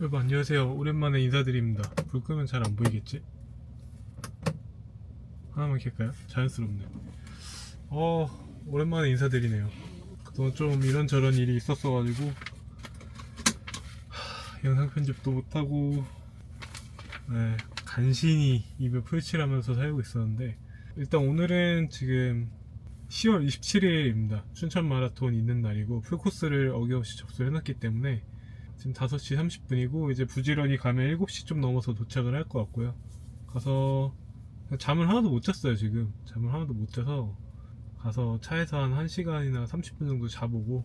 여러분 안녕하세요. 오랜만에 인사드립니다. 불 끄면 잘 안 보이겠지? 하나만 켤까요? 자연스럽네. 어 오랜만에 인사드리네요. 그동안 좀 이런저런 일이 있었어가지고 하, 영상 편집도 못하고 네, 간신히 입에 풀칠하면서 살고 있었는데 일단 오늘은 지금 10월 27일입니다. 춘천 마라톤 있는 날이고 풀코스를 어김없이 접수를 해놨기 때문에 지금 5시 30분이고 이제 부지런히 가면 7시 좀 넘어서 도착을 할 것 같고요. 가서 잠을 하나도 못 잤어요 지금. 잠을 하나도 못 자서 가서 차에서 한 1시간이나 30분 정도 자보고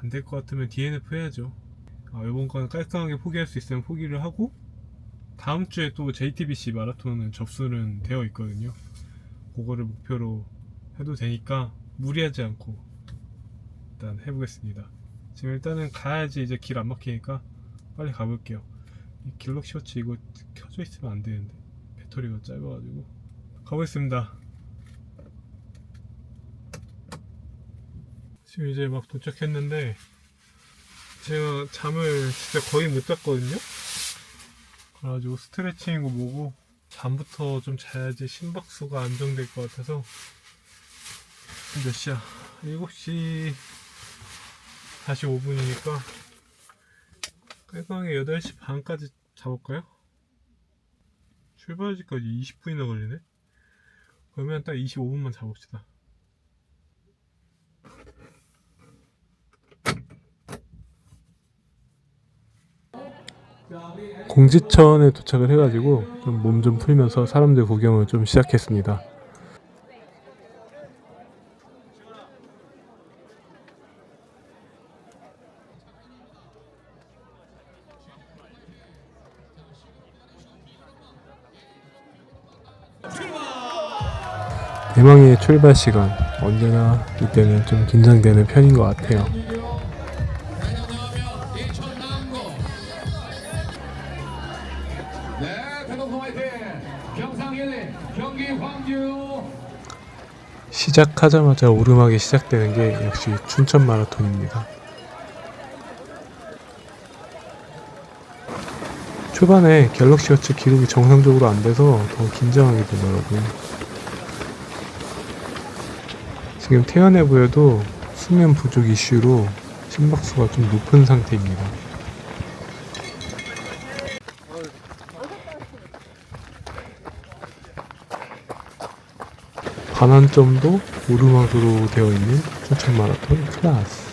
안 될 것 같으면 DNF 해야죠. 아, 이번 거는 깔끔하게 포기할 수 있으면 포기를 하고 다음 주에 또 JTBC 마라톤은 접수는 되어 있거든요. 그거를 목표로 해도 되니까 무리하지 않고 일단 해보겠습니다. 지금 일단은 가야지 이제 길 안 막히니까 빨리 가볼게요. 이 갤럭시 워치 이거 켜져 있으면 안 되는데 배터리가 짧아가지고 가보겠습니다. 지금 이제 막 도착했는데 제가 잠을 진짜 거의 못 잤거든요. 그래가지고 스트레칭이고 뭐고 잠부터 좀 자야지 심박수가 안정될 것 같아서 몇 시야? 7시 45분이니까 깔끔하게 8시 반까지 잡을까요? 출발지까지 20분이나 걸리네? 그러면 딱 25분만 잡읍시다. 공지천에 도착을 해가지고 좀 몸좀 풀면서 사람들 구경을 좀 시작했습니다. 대망의 출발 시간 언제나 이때는 좀 긴장되는 편인 것 같아요. 네, 대동성 화이팅! 경상 1위, 경기 황규. 시작하자마자 오르막이 시작되는 게 역시 춘천 마라톤입니다. 초반에 갤럭시 워치 기록이 정상적으로 안 돼서 더 긴장하게 되더라고요. 지금 태연해 보여도 수면 부족 이슈로 심박수가 좀 높은 상태입니다. 반환점도 오르막으로 되어 있는 춘천 마라톤 클라스.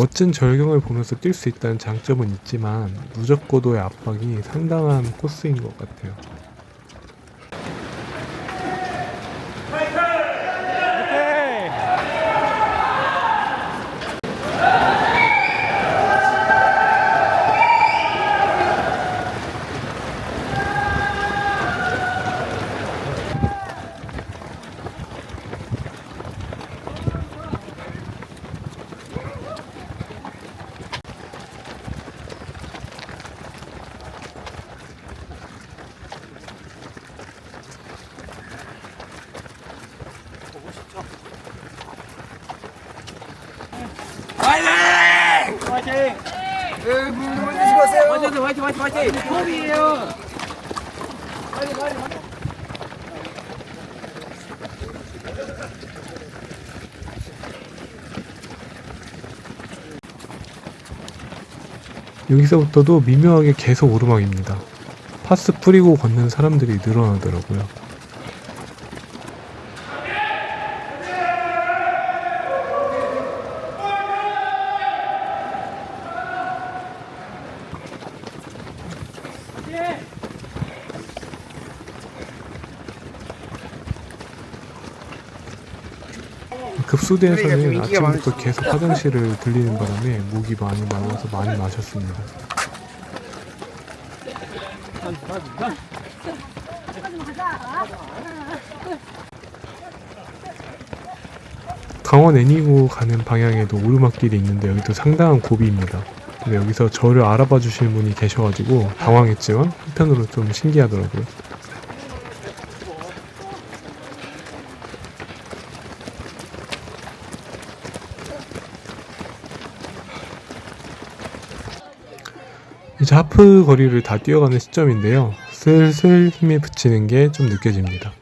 멋진 절경을 보면서 뛸 수 있다는 장점은 있지만 누적고도의 압박이 상당한 코스인 것 같아요. 화이팅 화이팅 화이팅 화이팅 컵이에요 여기서부터도 미묘하게 계속 오르막입니다. 파스 뿌리고 걷는 사람들이 늘어나더라고요. 그 급소대에서는 아침부터 계속 화장실을 들리는 바람에 목이 많이 말라서 많이 마셨습니다. 강원 애니고 가는 방향에도 오르막길이 있는데 여기도 상당한 고비입니다. 근데 여기서 저를 알아봐 주시는 분이 계셔가지고 당황했지만 한편으로 좀 신기하더라고요. 이제 하프 거리를 다 뛰어가는 시점인데요. 슬슬 힘에 붙이는 게 좀 느껴집니다.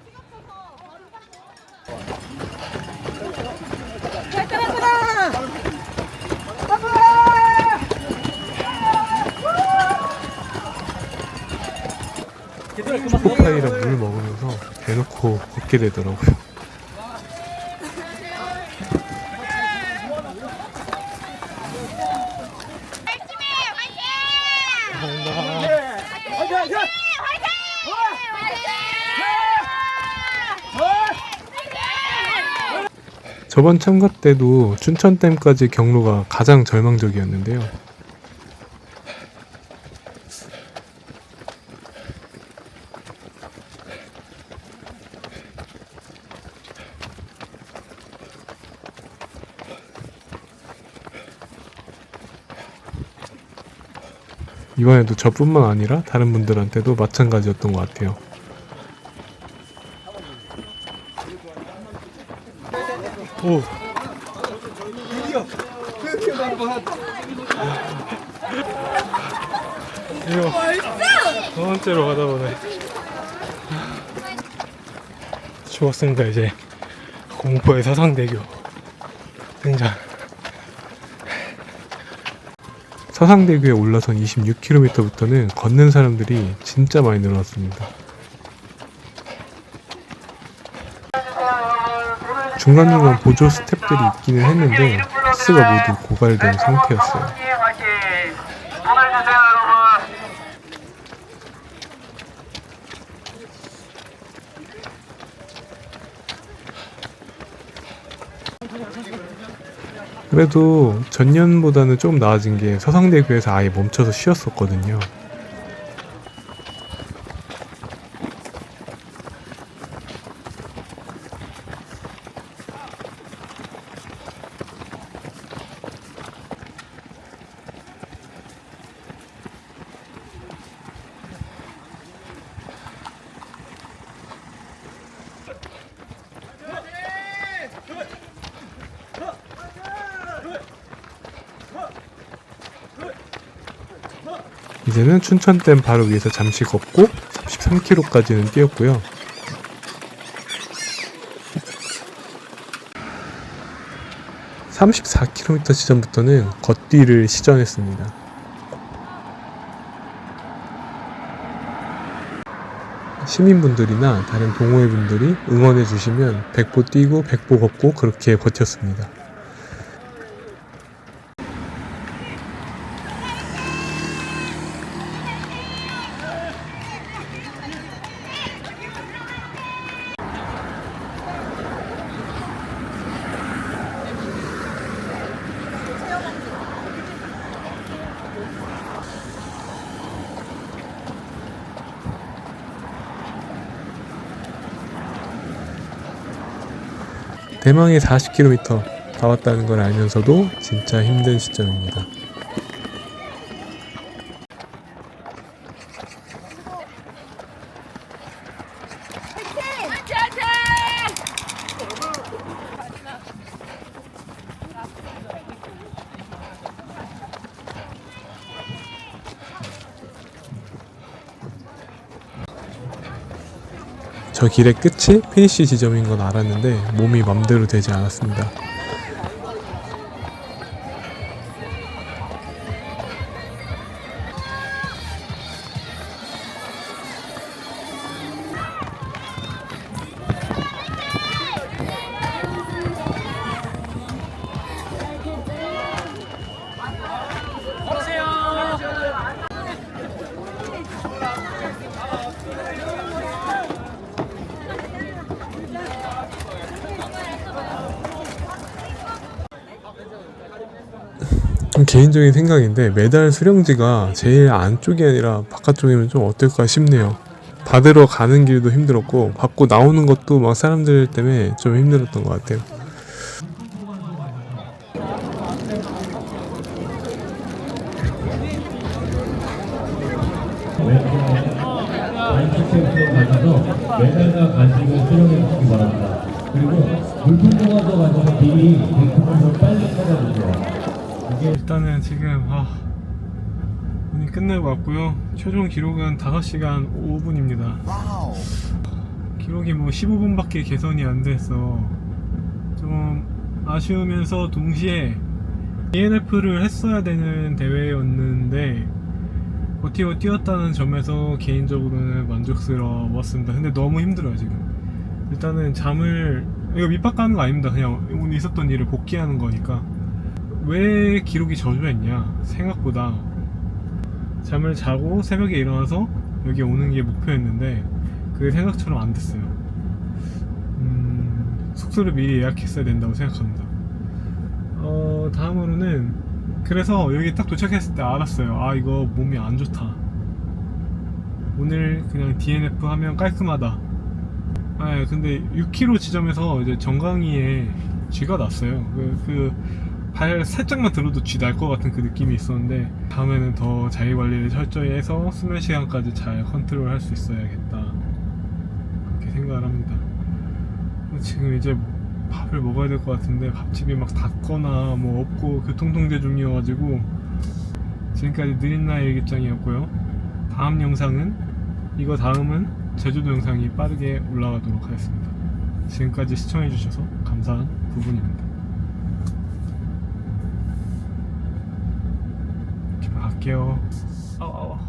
초코파이랑 물 먹으면서 대놓고 걷게 되더라고요. 저번 참가 때도 춘천댐까지 경로가 가장 절망적이었는데요. 이번에도 저뿐만 아니라 다른 분들한테도 마찬가지였던 것 같아요. 오. 이거 두 번째로 가다 보네. 좋았습니다 이제 공포의 사상대교 등장. 서상대교에 올라선 26km부터는 걷는 사람들이 진짜 많이 늘어났습니다. 중간중간 보조 스텝들이 있기는 했는데 버스가 모두 고갈된 상태였어요. 그래도 전년보다는 좀 나아진 게 서상대교에서 아예 멈춰서 쉬었었거든요. 이제는 춘천댐 바로 위에서 잠시 걷고 33km까지는 뛰었고요. (34km) 지점부터는 걷기를 시전했습니다. 시민분들이나 다른 동호회분들이 응원해 주시면 백보 뛰고 백보 걷고 그렇게 버텼습니다. 대망의 40km 다 왔다는 걸 알면서도 진짜 힘든 시점입니다. 저 길의 끝이 피니쉬 지점인 건 알았는데 몸이 맘대로 되지 않았습니다. 좀 개인적인 생각인데 메달 수령지가 제일 안쪽이 아니라 바깥쪽이면 좀 어떨까 싶네요. 받으러 가는 길도 힘들었고 받고 나오는 것도 막 사람들 때문에 좀 힘들었던 것 같아요. 그리고 물품 공화도 가셔서 미리 대품을 좀 빨리 찾아주세요. 일단은 지금 아 오늘 끝내고 왔고요. 최종 기록은 5시간 5분입니다. 기록이 뭐 15분밖에 개선이 안 돼서 좀 아쉬우면서 동시에 DNF를 했어야 되는 대회였는데 버티고 뛰었다는 점에서 개인적으로는 만족스러웠습니다. 근데 너무 힘들어요 지금. 일단은 잠을 이거 밑밥 가는 거 아닙니다. 그냥 오늘 있었던 일을 복귀하는 거니까. 왜 기록이 저조했냐 생각보다. 잠을 자고 새벽에 일어나서 여기 오는 게 목표였는데 그게 생각처럼 안 됐어요. 음, 숙소를 미리 예약했어야 된다고 생각합니다. 어, 다음으로는 그래서 여기 딱 도착했을 때 알았어요. 아 이거 몸이 안 좋다. 오늘 그냥 DNF 하면 깔끔하다. 아 근데 6km 지점에서 이제 정강이에 쥐가 났어요. 그, 그 발 살짝만 들어도 쥐 날 것 같은 그 느낌이 있었는데 다음에는 더 자기 관리를 철저히 해서 수면 시간까지 잘 컨트롤 할 수 있어야겠다. 그렇게 생각을 합니다. 지금 이제 밥을 먹어야 될 것 같은데 밥집이 막 닫거나 뭐 없고 교통통제 중이어가지고 지금까지 느린 나의 일기장이었고요. 다음 영상은 이거 다음은 제주도 영상이 빠르게 올라가도록 하겠습니다. 지금까지 시청해주셔서 감사한 부분입니다 Tokyo. Oh, oh.